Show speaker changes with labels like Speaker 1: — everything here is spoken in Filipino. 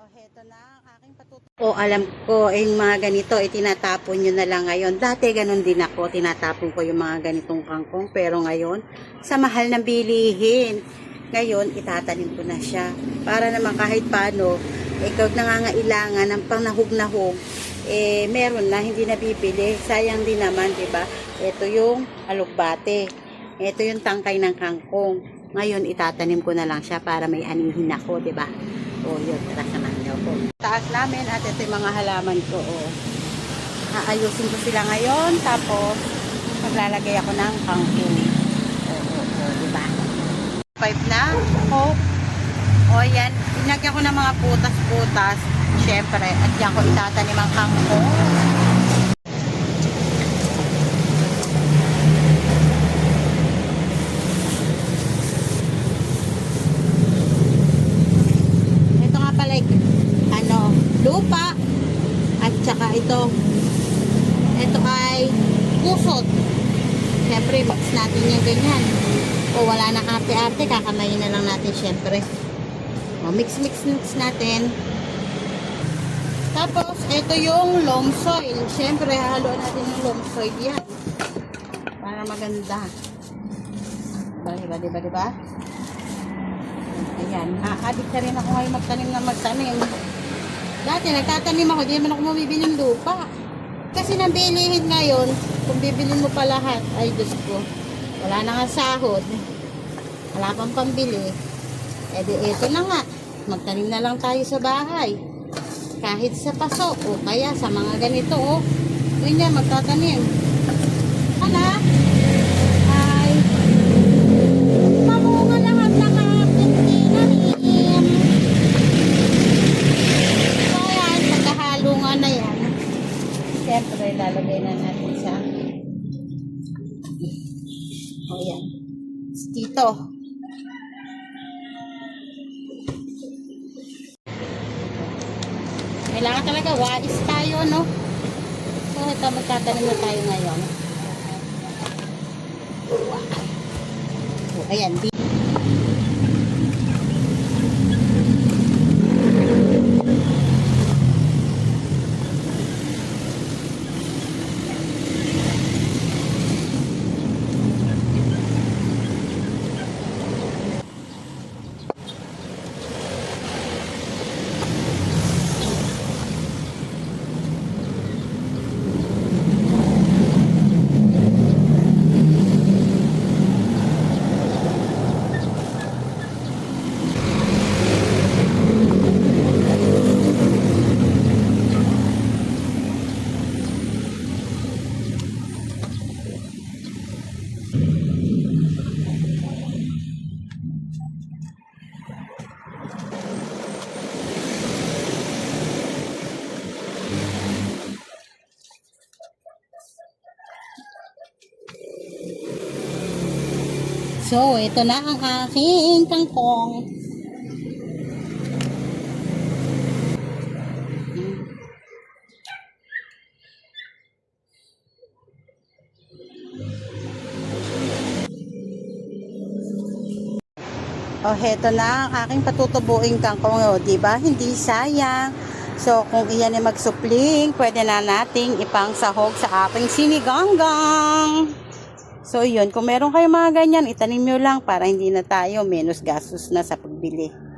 Speaker 1: O, heto na ang aking patuto. O, alam ko, eh, yung mga ganito, eh, tinatapon nyo na lang ngayon. Dati, ganun din ako, tinatapon ko yung mga ganitong kangkong. Pero ngayon, sa mahal ng bilihin. Ngayon, itatanim ko na siya. Para naman kahit paano, ikaw nangangailangan ng panahog-nahog, eh, meron na, hindi nabibili. Sayang din naman, di ba? Ito yung alugbate. Ito yung tangkay ng kangkong. Ngayon, itatanim ko na lang siya para may anihin ako, di ba? O, yun, tara samahan niyo ko. Taas namin at ito yung mga halaman ko, o. Aayusin ko sila ngayon, tapos maglalagay ako ng kangkong. O, o, o, di ba? Five na, o. O, yan. Pinagyan ko ng mga putas-putas. Siyempre, at yan ko itatanim ang kangkong. Ito nga pala, ano, lupa. At saka ito, ay kusot. Siyempre, mix natin yung ganyan. O wala na arte-arte, kakamayin na lang natin siyempre. O, mix, mix, mix natin. Tapos, ito yung loam soil. Siyempre, halo natin yung loam soil yan. Para maganda. Diba, diba, diba, diba? Ayan, aadik na rin ako ngayon magtanim na magtanim. Dati nagtatanim ako, di naman ako bumibili ng lupa. Kasi nang bilihin ngayon, kung bibilin mo pa lahat, ay Diyos ko, wala na nga sahod. Wala pang pambili. E di eto na nga, magtanim na lang tayo sa bahay. Kahit sa paso, o kaya sa mga ganito, o. Ganyan, magtatanim. O yan. Dito. Kailangan talaga wais tayo, no? So, ito, magtatanim na tayo ngayon. O, ayan, di So, ito na ang aking kangkong. Oh, heto na ang aking patutubuing kangkong. O, di ba? Hindi sayang. So, kung iyan ay magsupling, pwede na nating ipang sahog sa ating siniganggang. So, yun. Kung meron kayong mga ganyan, itanim nyo lang para hindi na tayo menos gastos na sa pagbili.